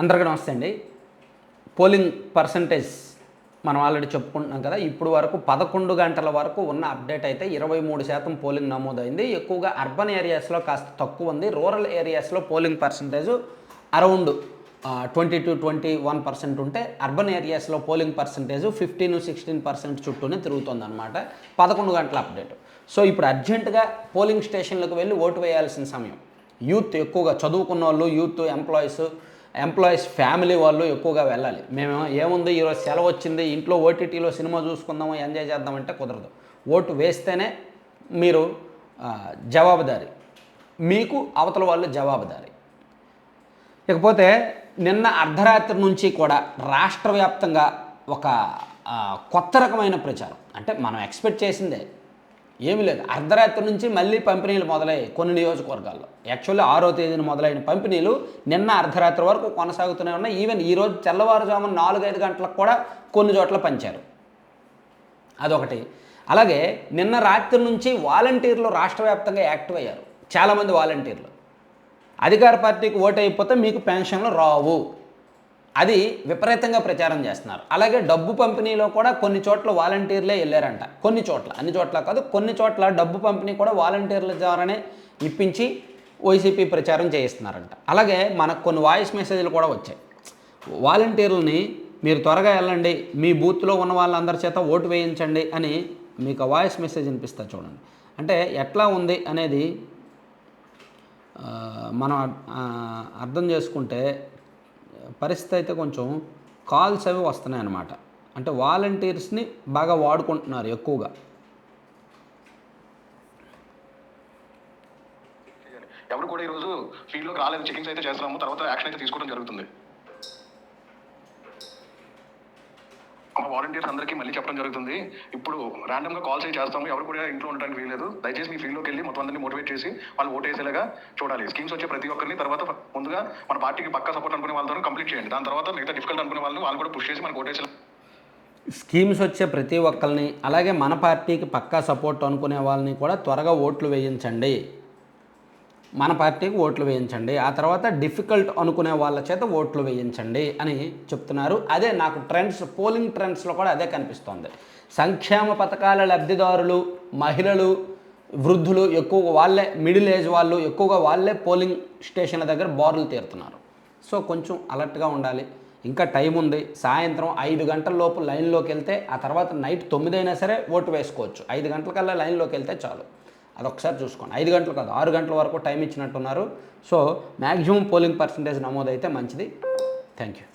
అందరికీ నమస్తే అండి. పోలింగ్ పర్సంటేజ్ మనం ఆల్రెడీ చెప్పుకుంటున్నాం కదా ఇప్పుడు వరకు పదకొండు గంటల వరకు ఉన్న అప్డేట్ అయితే ఇరవై మూడు శాతం పోలింగ్ నమోదైంది. ఎక్కువగా అర్బన్ ఏరియాస్లో కాస్త తక్కువ ఉంది. రూరల్ ఏరియాస్లో polling percentage around twenty two twenty one percent ఉంటే అర్బన్ ఏరియాస్లో polling percentage fifteen sixteen percent చుట్టూనే తిరుగుతుంది అనమాట పదకొండు గంటల అప్డేట్. సో ఇప్పుడు అర్జెంటుగా పోలింగ్ స్టేషన్లకు వెళ్ళి ఓటు వేయాల్సిన సమయం. యూత్ ఎక్కువగా చదువుకున్న వాళ్ళు యూత్ ఎంప్లాయీస్ ఎంప్లాయీస్ ఫ్యామిలీ వాళ్ళు ఎక్కువగా వెళ్ళాలి. మేము ఏముంది ఈరోజు సెలవు వచ్చింది ఇంట్లో ఓటీటీలో సినిమా చూసుకుందాము ఎంజాయ్ చేద్దామంటే కుదరదు. ఓటు వేస్తేనే మీరు జవాబుదారి. మీకు అవతల వాళ్ళు జవాబుదారి. ఇకపోతే నిన్న అర్ధరాత్రి నుంచి కూడా రాష్ట్ర వ్యాప్తంగా ఒక కొత్త రకమైన ప్రచారం. అంటే మనం ఎక్స్పెక్ట్ చేసిందే ఏమీ లేదు. అర్ధరాత్రి నుంచి మళ్ళీ పంపిణీలు మొదలయ్యాయి కొన్ని నియోజకవర్గాల్లో. యాక్చువల్లీ ఆరో తేదీన మొదలైన పంపిణీలు నిన్న అర్ధరాత్రి వరకు కొనసాగుతూనే ఉన్నాయి. ఈవెన్ ఈరోజు తెల్లవారుజామున నాలుగైదు గంటలకు కూడా కొన్ని చోట్ల పంచారు. అదొకటి. అలాగే నిన్న రాత్రి నుంచి వాలంటీర్లు రాష్ట్ర వ్యాప్తంగా యాక్టివ్ అయ్యారు. చాలామంది వాలంటీర్లు. అధికార పార్టీకి ఓటు అయిపోతే మీకు పెన్షన్లు రావు. అది విపరీతంగా ప్రచారం చేస్తున్నారు. అలాగే డబ్బు పంపిణీలో కూడా కొన్ని చోట్ల వాలంటీర్లే వెళ్ళారంట. కొన్ని చోట్ల అన్ని చోట్ల కాదు కొన్ని చోట్ల డబ్బు పంపిణీ కూడా వాలంటీర్ల ద్వారానే ఇప్పించి వైసీపీ ప్రచారం చేయిస్తున్నారంట. అలాగే మనకు కొన్ని వాయిస్ మెసేజ్లు కూడా వచ్చాయి. వాలంటీర్లని మీరు త్వరగా వెళ్ళండి మీ బూత్లో ఉన్న వాళ్ళందరి చేత ఓటు వేయించండి అని మీకు వాయిస్ మెసేజ్ వినిపిస్తా చూడండి. అంటే ఎట్లా ఉంది అనేది మనం అర్థం చేసుకుంటే పరిస్థితి అయితే కొంచెం కాల్స్ అవి వస్తున్నాయి అన్నమాట అంటే వాలంటీర్స్ని బాగా వాడుకుంటున్నారు ఎక్కువగా. ఎవరు కూడా ఈరోజు ఫీల్డ్లోకి రాలేదు. చెకింగ్స్ అయితే చేస్తున్నాము. తర్వాత యాక్షన్ అయితే తీసుకోవడం జరుగుతుంది. మా వాలంటీర్స్ అందరికీ మళ్ళీ చెప్పడం జరుగుతుంది. ఇప్పుడు ర్యాండమ్గా కాల్స్ చేస్తాము. ఎవరు కూడా ఇంట్లో ఉండడానికి వీలేదు దయచేసి మీ ఫీల్డ్లోకి వెళ్ళి మొత్తం అందరినీ మోటివేట్ చేసి వాళ్ళు ఓట్ వేసేలాగా చూడాలి. స్కీమ్స్ వచ్చే ప్రతి ఒక్కరిని తర్వాత ముందుగా మన పార్టీకి పక్కా సపోర్ట్ అనుకునే వాళ్ళతో కంప్లీట్ చేయండి. దాని తర్వాత మిగతా డిఫికల్ట్ అనుకునే వాళ్ళని వాళ్ళు కూడా పుష్ చేసి మనకు ఓటేసే స్కీమ్స్ వచ్చే ప్రతి ఒక్కరిని అలాగే మన పార్టీకి పక్కా సపోర్ట్ అనుకునే వాళ్ళని కూడా త్వరగా ఓట్లు వేయించండి. మన పార్టీకి ఓట్లు వేయించండి ఆ తర్వాత డిఫికల్ట్ అనుకునే వాళ్ళ చేత ఓట్లు వేయించండి అని చెప్తున్నారు. అదే నాకు ట్రెండ్స్ పోలింగ్ ట్రెండ్స్లో కూడా అదే కనిపిస్తోంది. సంక్షేమ పథకాల లబ్ధిదారులు మహిళలు వృద్ధులు ఎక్కువగా వాళ్ళే మిడిల్ ఏజ్ వాళ్ళు ఎక్కువగా వాళ్ళే పోలింగ్ స్టేషన్ల దగ్గర బారులు తీరుతున్నారు. సో కొంచెం అలర్ట్గా ఉండాలి. ఇంకా టైం ఉంది. సాయంత్రం ఐదు గంటల లోపు లైన్లోకి వెళ్తే ఆ తర్వాత నైట్ తొమ్మిది అయినా సరే ఓటు వేసుకోవచ్చు. ఐదు గంటలకల్లా లైన్లోకి వెళ్తే చాలు. అది ఒకసారి చూసుకోండి. ఐదు గంటలు కాదు ఆరు గంటల వరకు టైం ఇచ్చినట్టున్నారు. సో మ్యాక్సిమం పోలింగ్ పర్సంటేజ్ నమోదైతే మంచిది. Thank you